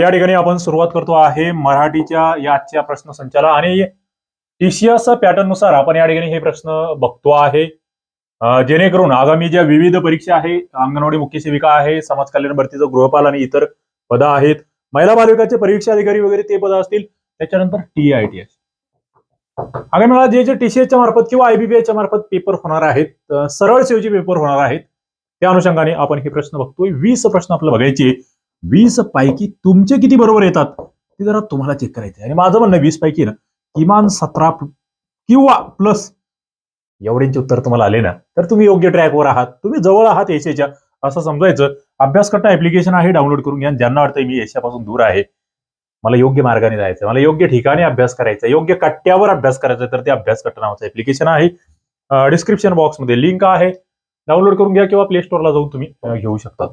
या ठिकाणी आपण सुरुवात करतो आहे मराठीच्या या आजच्या प्रश्नसंचाला. आणि टीसीएस पॅटर्ननुसार आपण या ठिकाणी हे प्रश्न बघतो आहे. जेणेकरून आगामी ज्या विविध परीक्षा आहे अंगणवाडी मुख्य सेविका आहे समाज कल्याण भरतीचं गृहपाल आणि इतर पद आहेत महिला बालविकाचे परीक्षा अधिकारी वगैरे ते पद असतील त्याच्यानंतर टी आय टी एस आगामी मला जे जे टीसीएसच्या मार्फत किंवा आयबीपीएसच्या मार्फत पेपर होणार आहेत सरळ सेवचे पेपर होणार आहेत त्या अनुषंगाने आपण हे प्रश्न बघतोय. वीस प्रश्न आपल्याला बघायचे वीस पैकी तुमचे किती बरोबर येतात ते जरा तुम्हाला चेक करायचे आणि माझं म्हणणं वीस पैकी ना किमान सतरा किंवा प्लस एवढ्यांचे उत्तर तुम्हाला आले ना तर तुम्ही योग्य ट्रॅकवर आहात. तुम्ही जवळ आहात एशेच्या असं समजायचं. अभ्यास करता ऍप्लिकेशन आहे डाउनलोड करून घ्या. ज्यांना वाटतं मी एशियापासून दूर आहे मला योग्य मार्गाने जायचं मला योग्य ठिकाणी अभ्यास करायचा योग्य कट्ट्यावर अभ्यास करायचा तर ते अभ्यास कट्टा नावाचं ऍप्लिकेशन आहे. डिस्क्रिप्शन बॉक्समध्ये लिंक आहे. डाउनलोड करून घ्या किंवा प्ले स्टोअरला जाऊन तुम्ही घेऊ शकता.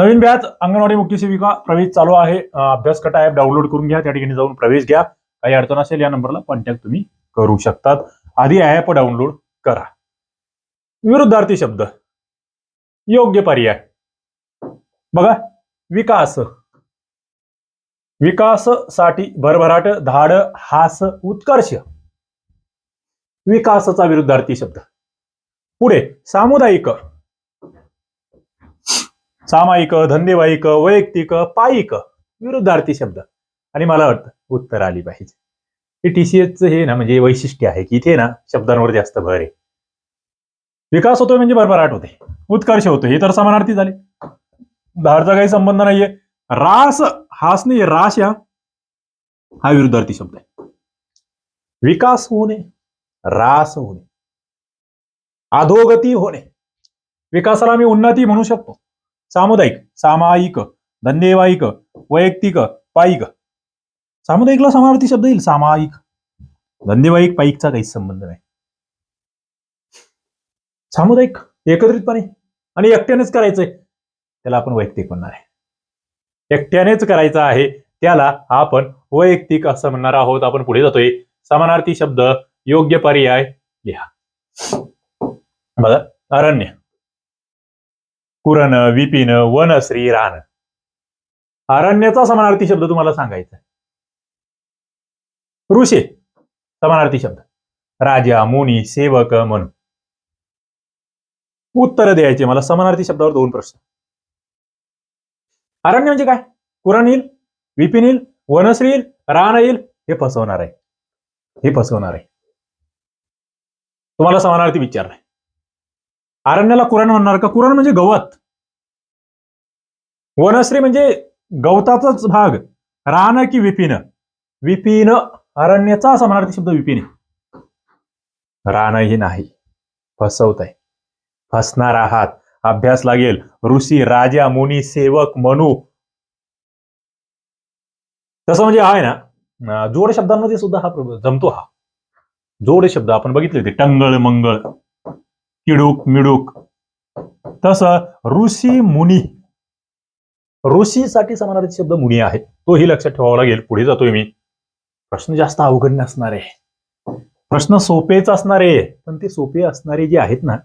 नवीन बॅच अंगणवाडी मुख्य सेविका प्रवेश चालू आहे. अभ्यासकटा अभ्यास ऍप डाउनलोड करून घ्या. त्या ठिकाणी जाऊन प्रवेश घ्या. काही अडचण असेल या नंबरला कॉन्टॅक्ट तुम्ही करू शकतात. आधी ऍप डाउनलोड करा. विरुद्धार्थी शब्द. योग्य पर्याय. बघा विकास. विकाससाठी भरभराट धाड हास उत्कर्ष. विकासाचा विरुद्धार्थी शब्द. पुढे सामुदायिक. सामायिक धंदेवाईक वैयक्तिक पायिक विरुद्धार्थी शब्द. आणि मला वाटतं उत्तर आली पाहिजे. हे टीसीएसचं हे ना म्हणजे वैशिष्ट्य आहे की इथे ना शब्दांवर जास्त भर आहे. विकास होतोय म्हणजे भरभराट होते. उत्कर्ष होतो हे तर समानार्थी झाले. धारचा काही संबंध नाहीये. रास हास नाही रास या. हा विरुद्धार्थी शब्द आहे. विकास होणे रास होणे अधोगती होणे. विकासाला मी उन्नती म्हणू शकतो. सामुदायिक सामायिक धंदेवाईक वैयक्तिक पायिक. सामुदायिकला समानार्थी शब्द येईल सामायिक. धंदेवाईक पायिकचा काहीच संबंध नाही. सामुदायिक एकत्रितपणे आणि एकट्यानेच करायचंय त्याला आपण वैयक्तिक म्हणणार आहे. एकट्यानेच करायचं आहे त्याला आपण वैयक्तिक असं म्हणणार आहोत. आपण पुढे जातोय. समानार्थी शब्द योग्य पर्याय लिहा. बघा अरण्य. कुरण विपिन वन श्री रान. अरण्याचा समानार्थी शब्द तुम्हाला सांगायचा ऋषे ऋषी समानार्थी शब्द. राजा मुनी सेवक म्हणून. उत्तर द्यायचे मला समानार्थी शब्दावर दोन प्रश्न. अरण्य म्हणजे काय? कुरण येईल विपिन येईल वनश्री येईल रान येईल हे फसवणार आहे. हे फसवणार आहे. तुम्हाला समानार्थी विचारलाय. अरण्याला कुरण म्हणणार का? कुरण म्हणजे गवत. वनश्री म्हणजे गवताचाच भाग. रान की विपिन. विपिन अरण्याचा समानार्थी शब्द विपिन. आहे. रानही नाही. फसवत आहे फसणार आहात. अभ्यास लागेल. ऋषी राजा मुनी सेवक मनु. तसं म्हणजे आहे ना जोड शब्दांमध्ये सुद्धा हा जमतो हा. जोड शब्द आपण बघितले ते टंगळ मंगळ. किडूक मिडूक. तसं ऋषी मुनी. ऋषीसाठी समानार्थी शब्द मुनी आहे. तोही लक्षात ठेवावा लागेल. पुढे जातोय मी. प्रश्न जास्त अवघड नसणार. आहे प्रश्न सोपेच असणार. आहे पण ते सोपे असणारे जे आहेत ना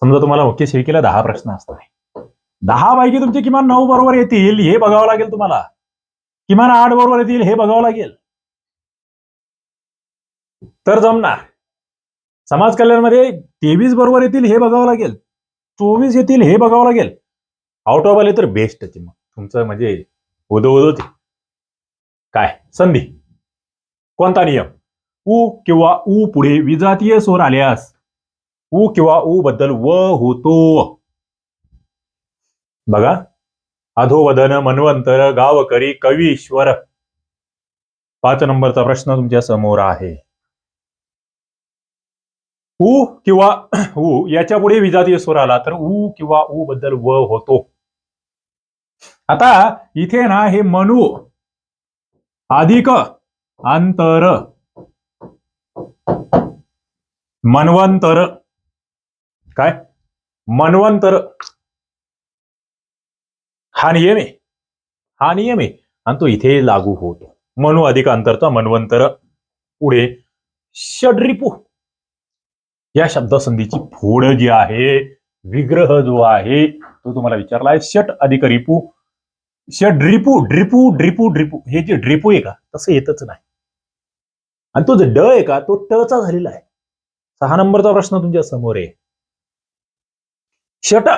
समजा तुम्हाला मुख्य शिर्केला दहा प्रश्न असणार आहे दहा पैकी तुमचे किमान नऊ बरोबर येतील. हे बघावं लागेल तुम्हाला. किमान आठ बरोबर येतील. हे बघावं लागेल. तर जमणार. समाज कल्याणमध्ये तेवीस बरोबर येतील हे बघावं लागेल. चोवीस येतील हे बघावं लागेल. आउट ऑफ आले तर बेस्ट मग. तुमचं म्हणजे उदो उदो काय? संधी. कोणता नियम? उ किंवा उ पुढे विजातीय स्वर आल्यास. उ किंवा उ बद्दल व होतो. बघा. अधोवदन मन्वंतर गावकरी कवीश्वर पाच नंबरचा प्रश्न तुमच्यासमोर आहे. उ किंवा उ याच्यापुढे विजातीय स्वर आला तर उ किंवा उ बद्दल व होतो. आता इथे ना हे मनु अधिक अंतर मनवंतर. काय? मनवंतर. हा नियम आहे. हा नियम आहे. आणि तो इथे लागू होतो. मनु अधिक अंतरचा मनवंतर. पुढे षड्रिपू. या शब्दसंधीची फोड जी आहे विग्रह जो आहे तो तुम्हाला विचारला आहे षट अधिक रिपू षट ड्रिपू ड्रिपू ड्रिपू ड्रिपू हे जे ड्रिपू आहे का तसं येतच नाही. आणि तो जो ड आहे का तो टचा झालेला आहे. सहा नंबरचा प्रश्न तुमच्यासमोर आहे. षट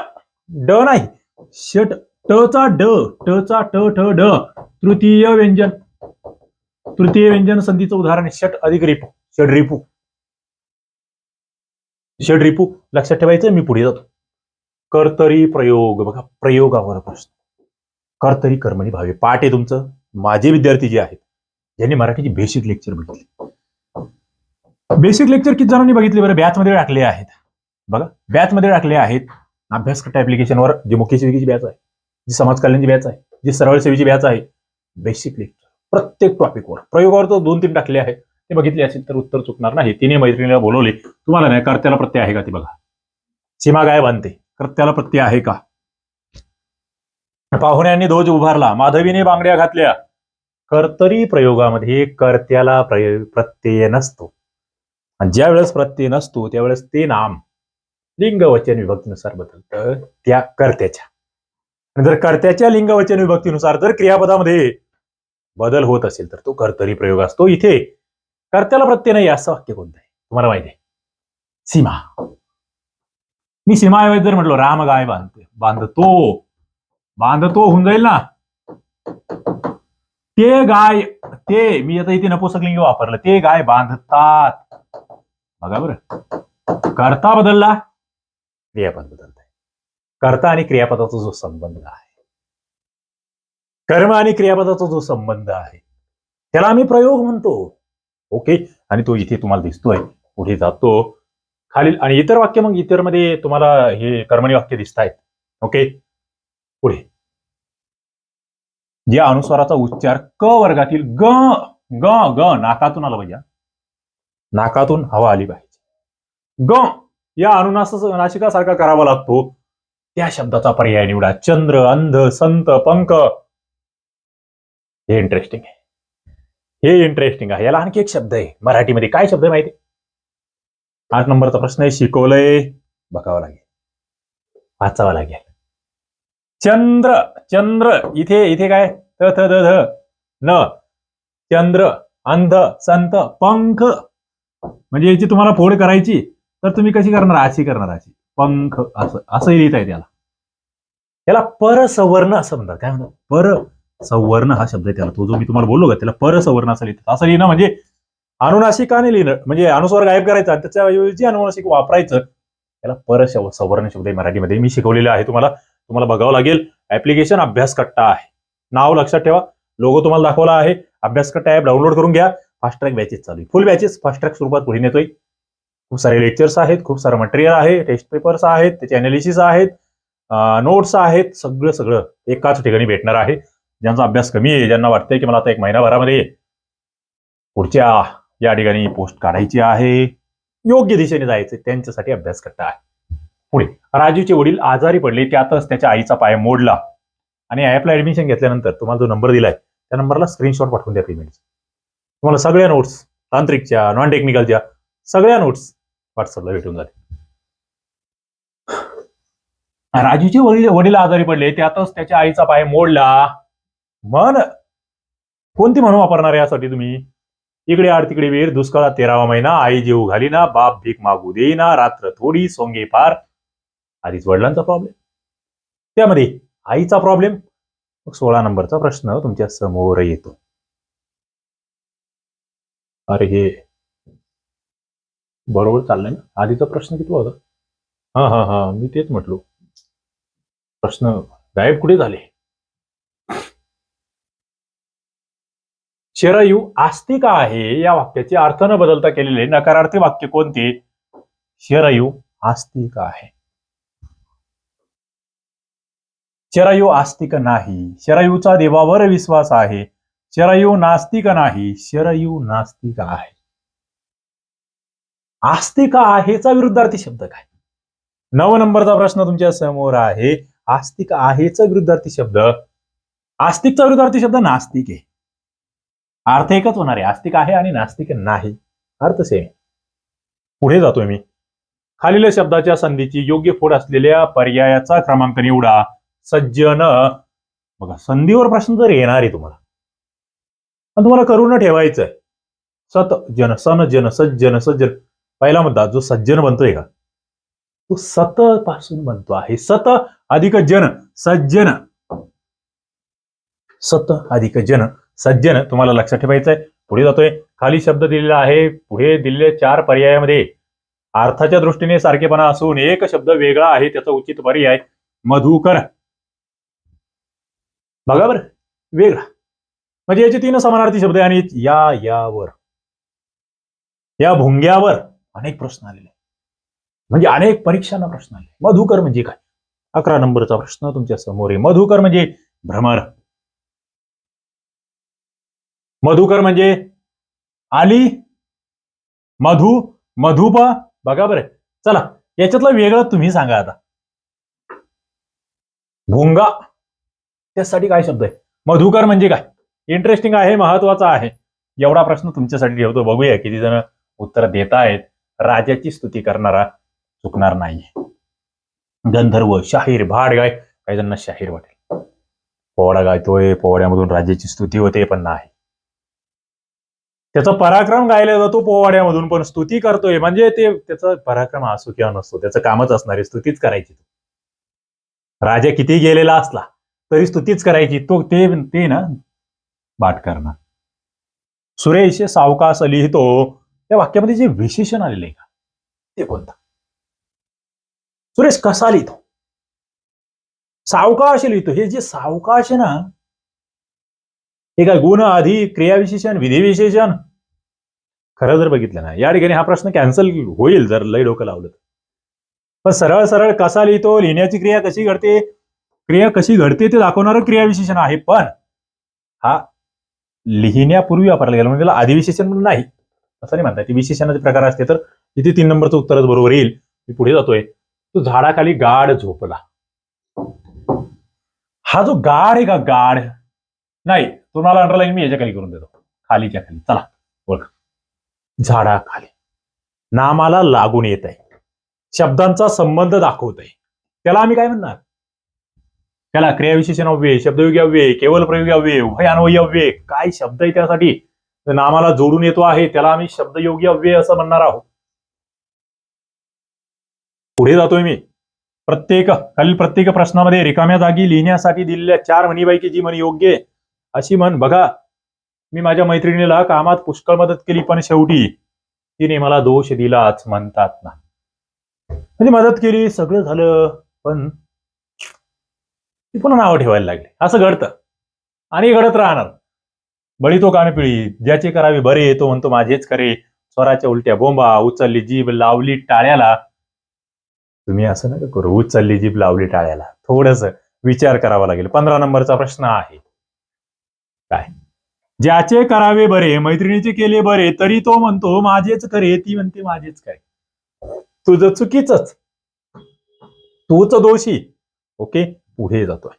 ड नाही षट टचा ड टचा ट ठ ड तृतीय व्यंजन. तृतीय व्यंजन संधीचं उदाहरण षट अधिक रिपू. शेड रिपू लक्षात ठेवायचं मी पुढे जातो. कर्तरी प्रयोग बघा प्रयोगावर प्रश्न. कर्तरी कर्मणी भावे. पाठ आहे तुमचं. माझे विद्यार्थी जे आहेत ज्यांनी मराठीची बेसिक लेक्चर बघितले. बेसिक लेक्चर किती जणांनी बघितले बरं? बॅचमध्ये टाकले आहेत. बघा बॅचमध्ये टाकले आहेत. अभ्यास कट्टा ऍप्लिकेशनवर जी मुख्य सेविकेची बॅच आहे जी समाज कल्याणची बॅच आहे जी सरळ सेवेची बॅच आहे बेसिक लेक्चर प्रत्येक टॉपिकवर प्रयोगावर तर दोन तीन टाकले आहेत. ते बघितले असेल तर उत्तर चुकणार नाही. तिने मैत्रिणीला बोलवले तुम्हाला नाही कर्त्याला प्रत्यय आहे का ते बघा. सीमा गाय बांधते कर्त्याला प्रत्यय आहे का? पाहुण्यांनी ध्वज उभारला माधवीने बांगड्या घातल्या. कर्तरी प्रयोगामध्ये कर्त्याला प्रय- प्रत्यय नसतो. आणि ज्या वेळेस प्रत्यय नसतो त्यावेळेस ते नाम लिंगवचन विभक्तीनुसार बदलतं त्या कर्त्याच्या. आणि जर कर्त्याच्या लिंगवचन विभक्तीनुसार जर क्रियापदामध्ये बदल होत असेल तर तो कर्तरी प्रयोग असतो. इथे कर्त्याला प्रत्यय नाही असं वाक्य कोणतं आहे? तुम्हाला माहिती आहे. सीमा. मी सीमाऐवजी जर म्हटलो राम गाय बांधते बांधतो. बांधतो होऊन जाईल ना. ते गाय ते मी आता इथे नपुसकलिंग वापरलं. ते गाय बांधतात. बघा बरं. कर्ता बदलला क्रियापद बदलत आहे कर्ता आणि क्रियापदाचा जो संबंध आहे. कर्म आणि क्रियापदाचा जो संबंध आहे. त्याला आम्ही प्रयोग म्हणतो. ओके? आणि तो इथे तुम्हाला दिसतोय. पुढे जातो. खालील आणि इतर वाक्य मग इतरमध्ये तुम्हाला हे कर्मणी वाक्य दिसत आहेत ओके? पुढे. या अनुस्वाराचा उच्चार क वर्गातील ग ग ग नाकातून आला पाहिजे नाकातून हवा आली पाहिजे. ग या अनुनास नाशिकासारखा करावा लागतो. त्या शब्दाचा पर्याय निवडा. चंद्र अंध संत पंक हे इंटरेस्टिंग आहे. हे इंटरेस्टिंग आहे. याला आणखी एक शब्द आहे. मराठीमध्ये काय शब्द आहे माहिती? आठ नंबरचा प्रश्न आहे शिकवलंय. बघावं लागेल. वाचावं लागेल. चंद्र चंद्र इथे इथे काय? त थ द ध. न. चंद्र अंध संत पंख. म्हणजे याची तुम्हाला फोड करायची तर तुम्ही कशी करणार? अशी करणार अशी. पंख असं असंही लिहिता येते याला. याला परसवर्ण असं म्हणतात. काय म्हणतात? पर सवर्ण हा शब्द आहे त्याला. तो जो मी तुम्हाला बोललो का त्याला परसवर्ण असं लिहितात. असं लिहिणं म्हणजे अनुनासिकाने लिहिणं. म्हणजे अनुस्वर गायब करायचा त्याच्याऐवजी अनुनाशिक वापरायचं. त्याला पर सवर्ण शब्द आहे मराठीमध्ये. मी शिकवलेला आहे तुम्हाला. तुम्हाला बघावं लागेल. ऍप्लिकेशन अभ्यास कट्टा आहे. नाव लक्षात ठेवा. लोगो तुम्हाला दाखवला आहे. अभ्यास कट्टा ऍप डाउनलोड करून घ्या. फास्ट ट्रॅक बॅचेस चालू आहे. फुल बॅचेस फास्ट ट्रॅक स्वरूपात पुढे नेतोय. खूप सारे लेक्चर्स आहेत. खूप सारं मटेरियल आहे. टेस्ट पेपर्स आहेत. त्याचे अनालिसिस आहेत. नोट्स आहेत. सगळं सगळं एकाच ठिकाणी भेटणार आहे. ज्यांचा अभ्यास कमी आहे ज्यांना वाटतंय की मला आता एक महिनाभरामध्ये पुढच्या या ठिकाणी पोस्ट काढायची आहे योग्य दिशेने जायचं त्यांच्यासाठी अभ्यास करता आहे. पुढे राजूचे वडील आजारी पडले त्यातच त्याच्या आईचा पाय मोडला. आणि ॲपला ऍडमिशन घेतल्यानंतर तुम्हाला जो नंबर दिलाय त्या नंबरला स्क्रीनशॉट पाठवून द्या पेमेंट तुम्हाला सगळ्या नोट्स तांत्रिकच्या नॉन टेक्निकलच्या सगळ्या नोट्स व्हॉट्सअपला भेटून जाते राजूचे वडील वडील आजारी पडले त्यातच त्याच्या आईचा पाय मोडला. मन. कोणती म्हणून वापरणार आहे यासाठी तुम्ही? इकडे आड तिकडे वीर दुष्काळात तेरावा महिना आई जेऊ घाली ना बाप भीक मागू देईना रात्र थोडी सोंगे फार आधीच वडिलांचा प्रॉब्लेम त्यामध्ये आईचा प्रॉब्लेम मग सोळा नंबरचा प्रश्न तुमच्यासमोर येतो. अरे हे. बरोबर चाललंय ना? आधीचा प्रश्न किती होता? हा हा हा. मी तेच म्हटलो. प्रश्न गायब कुठे झाले? शरयू आस्तिक आहे. या वाक्याचे अर्थ न बदलता केलेले नकारार्थी वाक्य कोणते? शरयू आस्तिक आहे. शरयू आस्तिक नाही. शरयूचा देवावर विश्वास आहे. शरयू नास्तिक नाही. शरयू नास्तिक आहे. आस्तिक आहेचा विरुद्धार्थी शब्द काय? नव नंबरचा प्रश्न तुमच्यासमोर आहे. आस्तिक आहेचा विरुद्धार्थी शब्द. आस्तिकचा विरुद्धार्थी शब्द नास्तिक आहे. अर्थ एकच होणार आहे. आस्तिक आहे आणि नास्तिक नाही. अर्थ सेम पुढे जातोय मी. खालील शब्दाच्या संधीची योग्य फोड असलेल्या पर्यायाचा क्रमांक निवडा. सज्जन. बघा संधीवर प्रश्न जर येणार आहे तुम्हाला आणि तुम्हाला करून ठेवायचं आहे. सत जन सन जन सज्जन सज्जन. पहिला मुद्दा जो सज्जन बनतोय का? तो सत पासून बनतो आहे. सत अधिक जन सज्जन. सत अधिक जन. सज्जन तुम्हाला लक्षात ठेवायचं आहे पुढे जातोय. खाली शब्द दिलेला आहे. पुढे दिलेले चार पर्यायामध्ये. अर्थाच्या दृष्टीने सारखेपणा असून एक शब्द वेगळा आहे त्याचा उचित पर्याय मधुकर. बघा बरं. वेगळा. म्हणजे याचे तीन समानार्थी शब्द आहे आणि या यावर. या भुंग्यावर अनेक प्रश्न आलेले. म्हणजे अनेक परीक्षांना प्रश्न आले मधुकर म्हणजे काय? अकरा नंबरचा प्रश्न तुमच्यासमोर आहे. मधुकर म्हणजे भ्रमर. मधुकर म्हणजे आली मधु मधुप. बघा बरे. चला याच्यातलं वेगळं तुम्ही सांगा आता. भुंगा. त्यासाठी काय शब्द आहे? मधुकर म्हणजे काय? इंटरेस्टिंग आहे महत्त्वाचा आहे. एवढा प्रश्न तुमच्यासाठी ठेवतो. बघूया किती जण उत्तर देत आहेत. राजाची स्तुती करणारा चुकणार नाही गंधर्व शाहीर भाड गाय. काही जणांना शाहीर वाटेल. पोवाडा गायतोय. पोवाड्यामधून राजाची स्तुती होते पण नाही. त्याचा पराक्रम गायला जातो पोवाड्यामधून पण स्तुती करतोय. म्हणजे ते त्याचा पराक्रम असो किंवा नसतो त्याचं कामच असणार आहे स्तुतीच करायची राजा किती गेलेला असला तरी स्तुतीच करायची. तो ते ते ना बाट करणार. सुरेश सावकाश लिहितो. त्या वाक्यामध्ये जे विशेषण आलेलं आहे का ते कोणतं? सुरेश कसा लिहितो? सावकाश लिहितो. हे जे सावकाश आहे ना हे काय गुण आधी क्रियाविशेषण विधिविशेषण खरं जर बघितलं ना या ठिकाणी हा प्रश्न कॅन्सल होईल जर लय डोकं लावलं तर. पण सरळ सरळ कसा लिहितो लिहिण्याची क्रिया कशी घडते क्रिया कशी घडते ते दाखवणारं क्रियाविशेषण आहे पण हा लिहिण्यापूर्वी वापरला गेला म्हणजे त्याला आदिविशेषण म्हणून नाही. असं नाही म्हणता ती विशेषणाचे प्रकार असते तर इथे तीन नंबरचं उत्तरच बरोबर येईल. मी पुढे जातोय. तो झाडाखाली गाढ झोपला. हा जो गाढ आहे का गाढ? नाही तुम्हाला अंडरलाईन मी याच्या खाली करून देतो. खालीच्या खाली चला ओळख. झाडाखाली. नामाला लागून येत आहे. शब्दांचा संबंध दाखवत आहे. त्याला आम्ही काय म्हणणार? त्याला क्रियाविशेषण अव्यय शब्दयोगी अव्यय केवल प्रयोगी अव्यय उभयान्वयी अव्यय काय शब्द आहे त्यासाठी? नामाला जोडून येतो आहे त्याला आम्ही शब्दयोगी अव्यय असं म्हणणार आहोत. पुढे जातोय मी. प्रत्येक खालील प्रत्येक प्रश्नामध्ये रिकाम्या जागी लिहिण्यासाठी दिलेल्या चार म्हणीपैकी जी म्हण योग्य अशी म्हण बघा. मी माझ्या मैत्रिणीला कामात पुष्कळ मदत केली पण शेवटी तिने मला दोष दिलाच म्हणतात ना. म्हणजे मदत केली सगळं झालं पण ती पुन्हा नावं ठेवायला लागली. असं घडतं. आणि घडत राहणार. बळी तो कान पिळी ज्याचे करावे बरे तो म्हणतो माझेच करे स्वराच्या उलट्या बोंबा उचलली जीभ लावली टाळ्याला. तुम्ही असं नका करू उचलली जीभ लावली टाळ्याला. थोडस विचार करावा लागेल. पंधरा नंबरचा प्रश्न आहे. काय? ज्याचे करावे बरे मैत्रिणीचे केले बरे तरी तो म्हणतो माझेच करे. ती म्हणते माझेच करे तुझं चुकीच तूच दोषी. ओके? पुढे जातोय.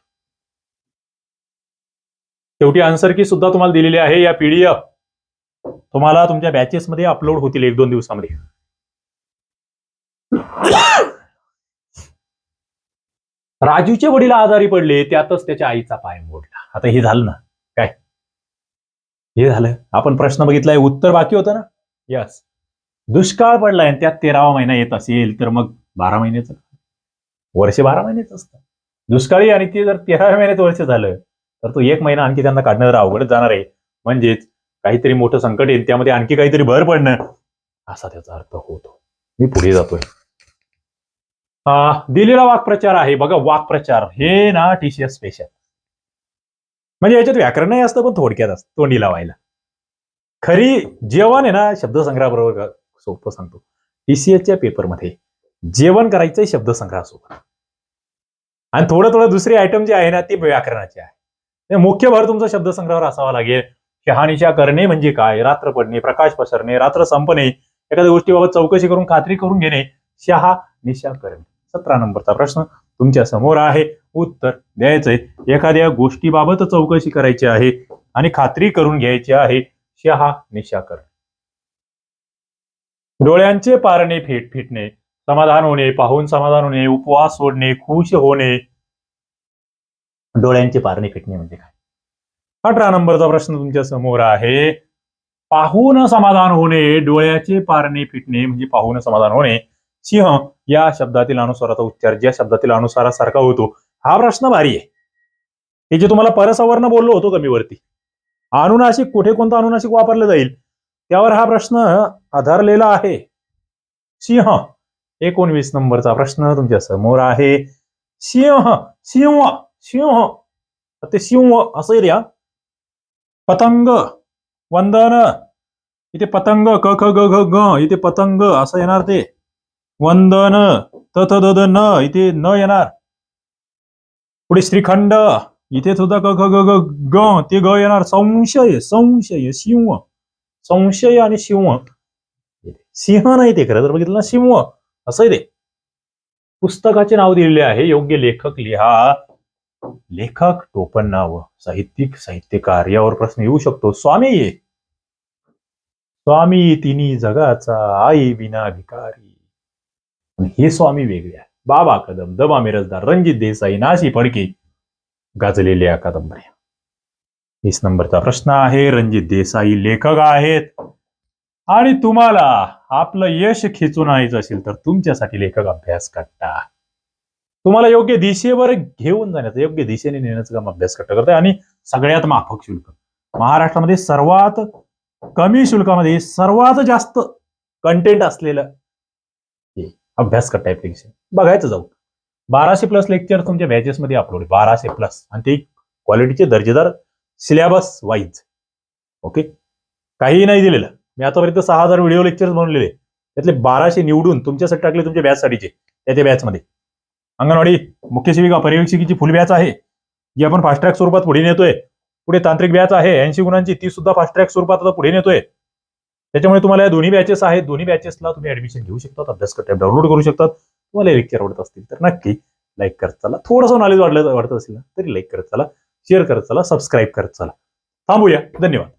शेवटी आन्सर की सुद्धा तुम्हाला दिलेली आहे या पीडीएफ तुम्हाला तुमच्या बॅचेस मध्ये अपलोड होतील एक दोन दिवसामध्ये. राजूचे वडील आजारी पडले त्यातच त्याच्या आईचा पाय मोडला. आता हे झालं ना? काय? हे झालं. आपण प्रश्न बघितलाय उत्तर बाकी होतं ना? यस दुष्काळ पडलाय आणि त्यात तेरावा महिना येत असेल तर मग बारा महिन्याचं वर्ष बारा महिन्याचं असतं. दुष्काळी आणि ते जर तेराव्या महिन्यात वर्ष झालं तर तो एक महिना आणखी त्यांना काढणं जरा अवघडच जाणार आहे. म्हणजेच काहीतरी मोठं संकट येईल त्यामध्ये आणखी काहीतरी भर पडणं असा त्याचा अर्थ होतो. मी पुढे जातोय. दिलेला वाक्प्रचार आहे. बघा वाक्प्रचार. हे ना टीसीएस स्पेशल म्हणजे याच्यात व्याकरणही असतं पण थोडक्यात असतं. तोंडी लावायला. खरी जेवण आहे ना शब्दसंग्रहाबरोबर सोपं सांगतो. टीसीएसच्या पेपरमध्ये जेवण करायचंय शब्दसंग्रहासोबत. आणि थोडं थोडं दुसरे आयटम जे आहे ना ते व्याकरणाचे आहे. म्हणजे मुख्य भर तुमचा शब्दसंग्रहावर असावा लागेल. शहानिशा करणे म्हणजे काय? रात्र पडणे प्रकाश पसरणे रात्र संपणे. एखाद्या गोष्टीबाबत चौकशी करून खात्री करून घेणे. शहा निशा करणे. सतरा नंबरचा प्रश्न तुमच्यासमोर आहे. उत्तर द्यायचंय. एखाद्या गोष्टीबाबत चौकशी करायची आहे आणि खात्री करून घ्यायची आहे शहा निशा करणे डोळ्यांचे पारणे फेट फिटणे समाधान होणे पाहून समाधान होणे उपवास सोडणे खुश होणे. डोळ्यांचे पारणे फिटणे म्हणजे काय? अठरा नंबरचा प्रश्न तुमच्यासमोर आहे. पाहून समाधान होणे डोळ्याचे पारणे फिटणे म्हणजे पाहून समाधान होणे. सिंह या शब्दातील अनुस्वाराचा उच्चार ज्या शब्दातील अनुसारासारखा होतो हा प्रश्न भारी आहे. हे जे तुम्हाला परसवर्ण बोललो होतो कमीवरती अनुनाशिक कुठे कोणतं अनुनाशिक वापरलं जाईल त्यावर हा प्रश्न आधारलेला आहे. सिंह एकोणवीस नंबरचा प्रश्न तुमच्यासमोर आहे. सिंह सिंह सिंह. ते सिंह असं येईल या. पतंग वंदन. इथे पतंग क ख ग घ ग. इथे पतंग असं येणार ते. वंदन त थ द न. इथे न येणार. पुढे श्रीखंड. इथे सुद्धा क ख ग ग ग ते ग येणार. संशय संशय सिंह. संशय आणि सिंह. सिंह नाही ते खरं तर बघितलं ना सिंह. असं आहे ते. पुस्तकाचे नाव दिलेले आहे. योग्य लेखक लिहा. लेखक टोपण नाव. साहित्यिक साहित्यकार. यावर प्रश्न येऊ शकतो. स्वामी. ये स्वामी तिन्ही जगाचा आई विना भिकारी हे स्वामी वेगळे आहे बाबा कदम दबा मिरजदार रणजित देसाई नाशी फडके गाजलेल्या कादंबऱ्या. वीस नंबरचा प्रश्न आहे. रणजित देसाई लेखक आहेत. आणि तुम्हाला आपलं यश खेचून आणायचं असेल तर तुमच्यासाठी लेखक अभ्यास करता तुम्हाला योग्य दिशेवर घेऊन जाण्याचं योग्य दिशेने नेण्याचं काम अभ्यास करता करताय. आणि सगळ्यात माफक शुल्क. महाराष्ट्रामध्ये सर्वात कमी शुल्कामध्ये सर्वात जास्त कंटेंट असलेलं अभ्यास करता ऍप्लिकेशन बघायचं जाऊ. बाराशे प्लस लेक्चर तुमच्या बॅचेसमध्ये अपलोड बाराशे प्लस आणि ते क्वालिटीचे दर्जेदार सिलेबस वाईज ओके काहीही नाही दिलेलं. मी आतापर्यंत सहा हजार व्हिडिओ लेक्चर्स बनवलेले. त्यातले बाराशे निवडून तुमच्यासाठी टाकले तुमच्या बॅचसाठीचे त्याच्या बॅचमध्ये अंगणवाडी मुख्य सेविका पर्यवेक्षिकेची फुल बॅच आहे. जी आपण फास्ट ट्रॅक स्वरूपात पुढे नेतोय. पुढे तांत्रिक बॅच आहे. ऐंशी गुणांची ती सुद्धा फास्ट ट्रॅक स्वरूपात आता पुढे नेतोय. त्याच्यामुळे तुम्हाला या दोन्ही बॅचेस आहेत. दोन्ही बॅचेसला तुम्ही ऍडमिशन घेऊ शकता अभ्यास करता डाउनलोड करू शकतात. तुम्हाला लेक्चर आवडत असतील तर नक्की लाईक करत चला. थोडंसं नॉलेज वाढलं वाटत असेल ना तरी लाईक करत चला शेअर करत चला सबस्क्राईब करत चला. थांबूया. धन्यवाद.